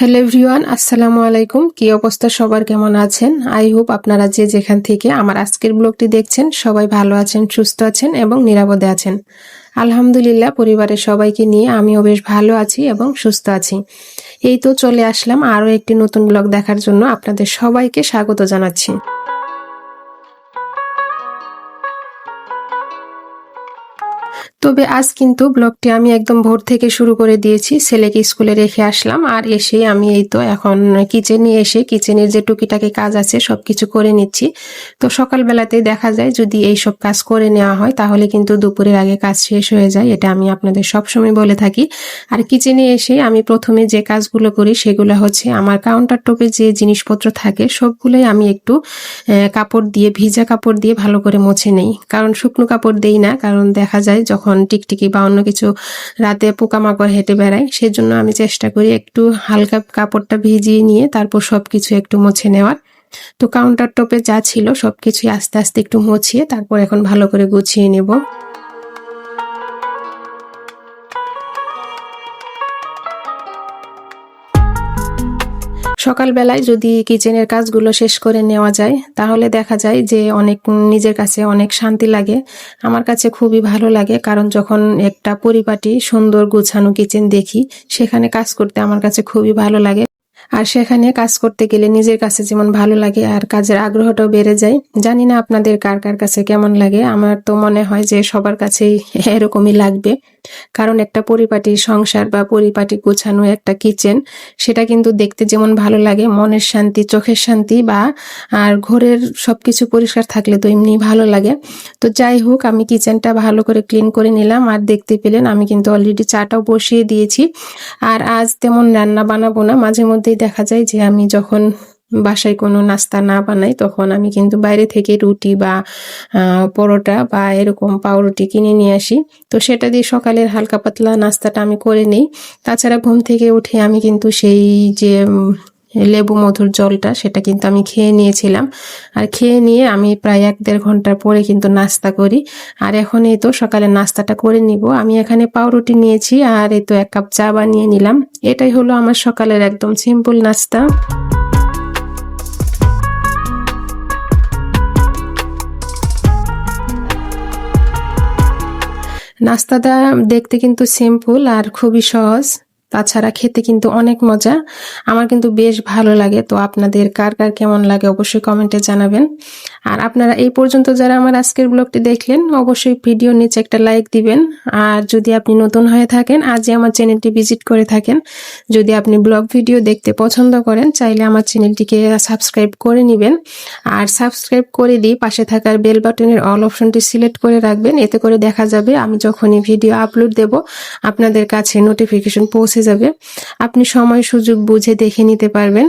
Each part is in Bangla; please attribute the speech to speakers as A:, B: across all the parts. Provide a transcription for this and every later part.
A: হ্যালো এভরিওয়ান, আসসালামু আলাইকুম। কি অবস্থা? সবার কেমন আছেন? আই হোপ আপনারা যে যেখান থেকে আমার আজকের ব্লগটি দেখছেন, সবাই ভালো আছেন, সুস্থ আছেন এবং নিরাপদে আছেন। আলহামদুলিল্লাহ, পরিবারের সবাইকে নিয়ে আমিও বেশ ভালো আছি এবং সুস্থ আছি। এই তো চলে আসলাম আরও একটি নতুন ব্লগ দেখার জন্য। আপনাদের সবাইকে স্বাগত জানাচ্ছি। তবে আজ কিন্তু ব্লগটি আমি একদম ভোর থেকে শুরু করে দিয়েছি। ছেলেকে স্কুলে রেখে আসলাম আর এসে আমি এই তো এখন কিচেনে এসে কিচেনের যে টুকিটাকি কাজ আছে সব কিছু করে নিচ্ছি। তো সকালবেলাতে দেখা যায় যদি এই সব কাজ করে নেওয়া হয়, তাহলে কিন্তু দুপুরের আগে কাজ শেষ হয়ে যায়, এটা আমি আপনাদের সবসময় বলে থাকি। আর কিচেনে এসে আমি প্রথমে যে কাজগুলো করি, সেগুলো হচ্ছে আমার কাউন্টার টপে যে জিনিসপত্র থাকে, সবগুলোই আমি একটু কাপড় দিয়ে, ভিজা কাপড় দিয়ে ভালো করে মুছে নেই। কারণ শুকনো কাপড় দেই না, কারণ দেখা যায় যখন যখন টিকটিকি বা অন্য কিছু রাতে পোকামাকড় হেঁটে বেড়ায় সেজন্য আমি চেষ্টা করি একটু হালকা কাপড়টা ভিজিয়ে নিয়ে তারপর সব কিছু একটু মুছে নেওয়ার। তো কাউন্টার টপে যা ছিল সবকিছুই আস্তে আস্তে একটু মুছিয়ে তারপর এখন ভালো করে গুছিয়ে নেব। সকালবেলায় যদি কিচেনের কাজগুলো শেষ করে নেওয়া যায়, তাহলে দেখা যায় যে অনেক নিজের কাছে অনেক শান্তি লাগে। আমার কাছে খুবই ভালো লাগে, কারণ যখন একটা পরিপাটি সুন্দর গুছানো কিচেন দেখি, সেখানে কাজ করতে আমার কাছে খুবই ভালো লাগে। আর সেখানে কাজ করতে গেলে নিজের কাছে যেমন ভালো লাগে আর কাজের আগ্রহটাও বেড়ে যায়। জানি না আপনাদের কার কার কাছে কেমন লাগে, আমার তো মনে হয় যে সবার কাছেই এরকমই লাগবে। কারণ একটা পরিপাটি সংসার বা পরিপাটি গোছানো একটা কিচেন সেটা কিন্তু দেখতে যেমন ভালো লাগে, মনের শান্তি, চোখের শান্তি বা, আর ঘরের সব কিছু পরিষ্কার থাকলে তো এমনি ভালো লাগে। তো যাই হোক, আমি কিচেনটা ভালো করে ক্লিন করে নিলাম আর দেখতে পেলেন আমি কিন্তু অলরেডি চাটাও বসিয়ে দিয়েছি। আর আজ তেমন রান্না বানাবো না মাঝে মধ্যেই দেখা যায় যে আমি যখন বাসায় কোনো নাস্তা না বানাই, তখন আমি কিন্তু বাইরে থেকে রুটি বা পরোটা বা এরকম পাউরুটি কিনে নিয়ে আসি। তো সেটা দিয়ে সকালের হালকা পাতলা নাস্তাটা আমি করে নিই। তাছাড়া ঘুম থেকে উঠে আমি কিন্তু সেই যে লেবু মধুর জলটা সেটা কিন্তু আমি খেয়ে নিয়েছিলাম। আর খেয়ে নিয়ে আমি প্রায় এক দেড় ঘণ্টার পরে কিন্তু নাস্তা করি। আর এখন এই তো সকালে নাস্তাটা করে নিব। আমি এখানে পাউরুটি নিয়েছি আর এই তো এক কাপ চা বানিয়ে নিলাম। এটাই হলো আমার সকালের একদম সিম্পল নাস্তা। নাস্তাটা দেখতে কিন্তু সিম্পল আর খুবই সহজ। তাছাড়া খেতে কিন্তু অনেক মজা। আমার কিন্তু বেশ ভালো লাগে। তো আপনাদের কার কার কেমন লাগে অবশ্যই কমেন্টে জানাবেন। আর আপনারা এই পর্যন্ত যারা আমার আজকের ব্লগটি দেখলেন, অবশ্যই ভিডিও নিচে একটা লাইক দিবেন। আর যদি আপনি নতুন হয়ে থাকেন, আজই আমার চ্যানেলটি ভিজিট করে থাকেন। যদি আপনি ব্লগ ভিডিও দেখতে পছন্দ করেন, চাইলে আমার চ্যানেলটিকে সাবস্ক্রাইব করে নেবেন। আর সাবস্ক্রাইব করে দিয়ে পাশে থাকার বেল বাটনের অল অপশনটি সিলেক্ট করে রাখবেন। এতে করে দেখা যাবে আমি যখনই ভিডিও আপলোড দেব, আপনাদের কাছে নোটিফিকেশন পৌঁছে পৌঁছে যাবে, আপনি সময়, সুযোগ বুঝে দেখে নিতে পারবেন।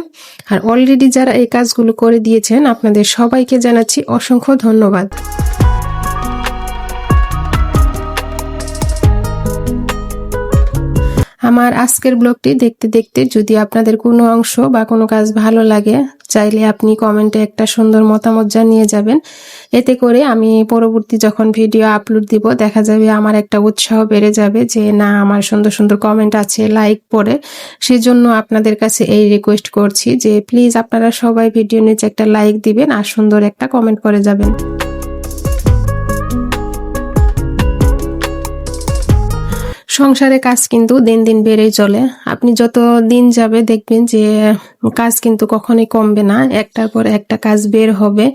A: আর অলরেডি যারা এই কাজগুলো করে দিয়েছেন, আপনাদের সবাইকে জানাচ্ছি অসংখ্য ধন্যবাদ। আমার আজকের ব্লগটি দেখতে দেখতে যদি আপনাদের কোনো অংশ বা কোনো কাজ ভালো লাগে, চাইলে আপনি কমেন্টে একটা সুন্দর মতামত জানিয়ে যাবেন। এতে করে আমি পরবর্তী যখন ভিডিও আপলোড দিব, দেখা যাবে আমার একটা উৎসাহ বেড়ে যাবে যে, না, আমার সুন্দর সুন্দর কমেন্ট আছে, লাইক পড়ে। সেজন্য আপনাদের কাছে এই রিকোয়েস্ট করছি যে, প্লিজ আপনারা সবাই ভিডিও নিচে একটা লাইক দিবেন আর সুন্দর একটা কমেন্ট করে যাবেন। সংসারে কাজ কিন্তু দিন দিন বেড়েই চলে। আপনি যত দিন যাবে দেখবেন যে, কাজ কিন্তু কখনোই কমবে না। একটার পর একটা কাজ বের হবে।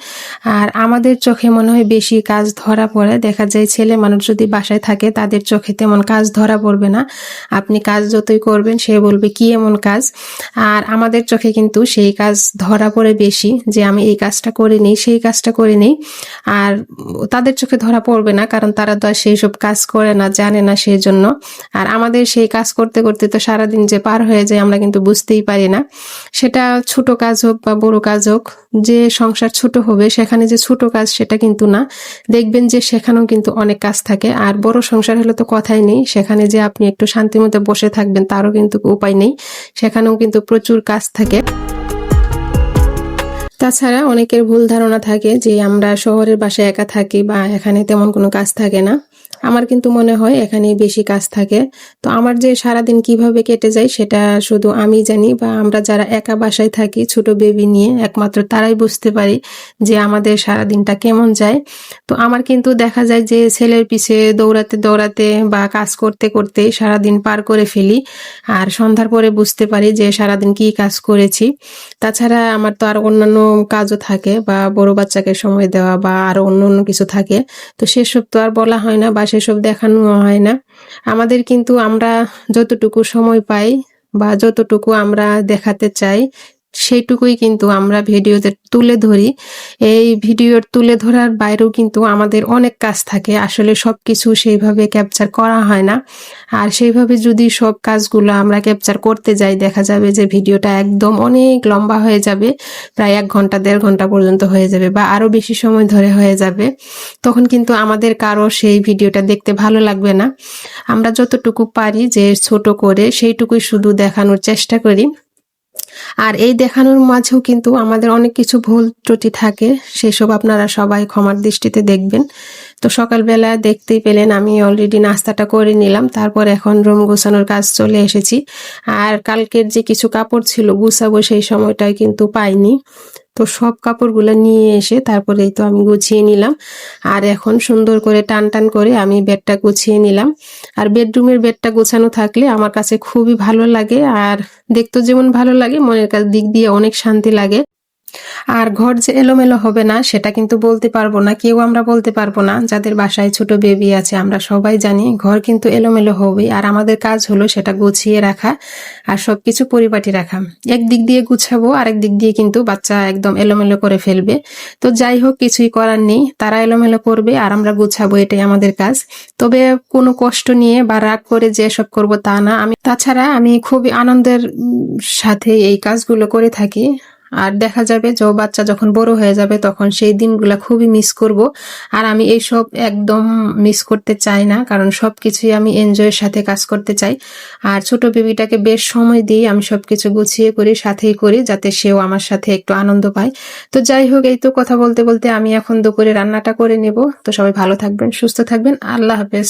A: আর আমাদের চোখে মনে হয় বেশি কাজ ধরা পড়ে। দেখা যায় ছেলে মানুষ যদি বাসায় থাকে, তাদের চোখে তেমন কাজ ধরা পড়বে না। আপনি কাজ যতই করবেন, সে বলবে কি এমন কাজ। আর আমাদের চোখে কিন্তু সেই কাজ ধরা পড়ে বেশি যে, আমি এই কাজটা করে নিই সেই কাজটা করে নিই আর তাদের চোখে ধরা পড়বে না, কারণ তারা তো আর সেই সব কাজ করে না, জানে না সেই জন্য আর আমাদের সেই কাজ করতে করতে তো সারাদিন যে পার হয়ে যায় আমরা কিন্তু বুঝতেই পারি না। সেটা ছোট কাজ হোক বা বড় কাজ হোক, যে সংসার ছোট হবে, সেখানে যে ছোট কাজ সেটা কিন্তু না। দেখবেন যে সেখানেও কিন্তু অনেক কাজ থাকে। আর বড় সংসার হলে তো কথাই নেই। সেখানে যে আপনি একটু শান্তি মতো বসে থাকবেন, তারও কিন্তু উপায় নেই। সেখানেও কিন্তু প্রচুর কাজ থাকে। তাছাড়া অনেকের ভুল ধারণা থাকে যে আমরা শহরের বাসায় একা থাকি বা এখানে তেমন কোনো কাজ থাকে না। আমার কিন্তু মনে হয় এখানে বেশি কাজ থাকে। তো আমার যে সারাদিন কীভাবে কেটে যায় সেটা শুধু আমি জানি বা আমরা যারা একা বাসায় থাকি, ছোট বেবি নিয়ে, একমাত্র তারাই বুঝতে পারি যে আমাদের সারাদিনটা কেমন যায়। তো আমার কিন্তু দেখা যায় যে ছেলের পিছে দৌড়াতে দৌড়াতে বা কাজ করতে করতে সারাদিন পার করে ফেলি আর সন্ধ্যার পরে বুঝতে পারি যে সারাদিন কি কাজ করেছি। তাছাড়া আমার তো আর অন্যান্য কাজও থাকে বা বড় বাচ্চাকে সময় দেওয়া বা আরও অন্য অন্য কিছু থাকে। তো সেসব তো আর বলা হয় না বা সেসব দেখানো হয় না। আমাদের কিন্তু আমরা যতটুকু সময় পাই বা যতটুকু আমরা দেখাতে চাই সেইটুকুই কিন্তু আমরা ভিডিওতে তুলে ধরি। এই ভিডিওর তুলে ধরার বাইরেও কিন্তু আমাদের অনেক কাজ থাকে। আসলে সব কিছু সেইভাবে ক্যাপচার করা হয় না। আর সেইভাবে যদি সব কাজগুলো আমরা ক্যাপচার করতে যাই, দেখা যাবে যে ভিডিওটা একদম অনেক লম্বা হয়ে যাবে। প্রায় এক ঘণ্টা, দেড় ঘণ্টা পর্যন্ত হয়ে যাবে বা আরও বেশি সময় ধরে হয়ে যাবে। তখন কিন্তু আমাদের কারও সেই ভিডিওটা দেখতে ভালো লাগবে না। আমরা যতটুকু পারি যে ছোট করে সেইটুকুই শুধু দেখানোর চেষ্টা করি। আর এই দেখানোর মাঝেও কিন্তু আমাদের অনেক কিছু ভুল ত্রুটি থাকে, সেসব আপনারা সবাই ক্ষমার দৃষ্টিতে দেখবেন। তো সকালবেলা দেখতেই পেলেন, আমি অলরেডি নাস্তাটা করে নিলাম, তারপর এখন রুম গোছানোর কাজ চলে এসেছি। আর কালকের যে কিছু কাপড় ছিল, গুছাবো সেই সময়টায় কিন্তু পাইনি। তো সব কাপড়গুলো নিয়ে এসে তারপরে তো আমি গুছিয়ে নিলাম। আর এখন সুন্দর করে টান টান করে আমি বেডটা গুছিয়ে নিলাম। আর বেডরুমের বেডটা গোছানো থাকলে আমার কাছে খুবই ভালো লাগে। আর দেখতেও যেমন ভালো লাগে, মনের দিক দিয়ে অনেক শান্তি লাগে। আর ঘর যে এলোমেলো হবে না, সেটা কিন্তু বলতে পারব না, কেউ আমরা বলতে পারব না। যাদের বাসায় ছোট বেবি আছে, আমরা সবাই জানি ঘর কিন্তু এলোমেলো হবে, আর আমাদের কাজ হলো সেটা গুছিয়ে রাখা আর সবকিছু পরিপাটি রাখা। এক দিক দিয়ে গুছাবো, আরেক দিক দিয়ে কিন্তু বাচ্চা একদম এলোমেলো করে ফেলবে। তো যাই হোক, কিছুই করার নেই, তারা এলোমেলো করবে আর আমরা গুছাবো, এটাই আমাদের কাজ। তবে কোনো কষ্ট নিয়ে বা রাগ করে যে সব করব তা না। আমি তাছাড়া আমি খুবই আনন্দের সাথে এই কাজগুলো করে থাকি। আর দেখা যাবে যে বাচ্চা যখন বড় হয়ে যাবে তখন সেই দিনগুলা খুবই মিস করব। আর আমি এইসব একদম মিস করতে চাই না, কারণ সবকিছুই আমি এনজয়ের সাথে কাজ করতে চাই। আর ছোট বেবিটাকে বেশ সময় দিই আমি সবকিছু গুছিয়ে করি, সাথেই করি, যাতে সেও আমার সাথে একটু আনন্দ পায়। তো যাই হোক, এই তো কথা বলতে বলতে আমি এখন দুপুরে রান্নাটা করে নেব। তো সবাই ভালো থাকবেন, সুস্থ থাকবেন। আল্লাহ হাফেজ।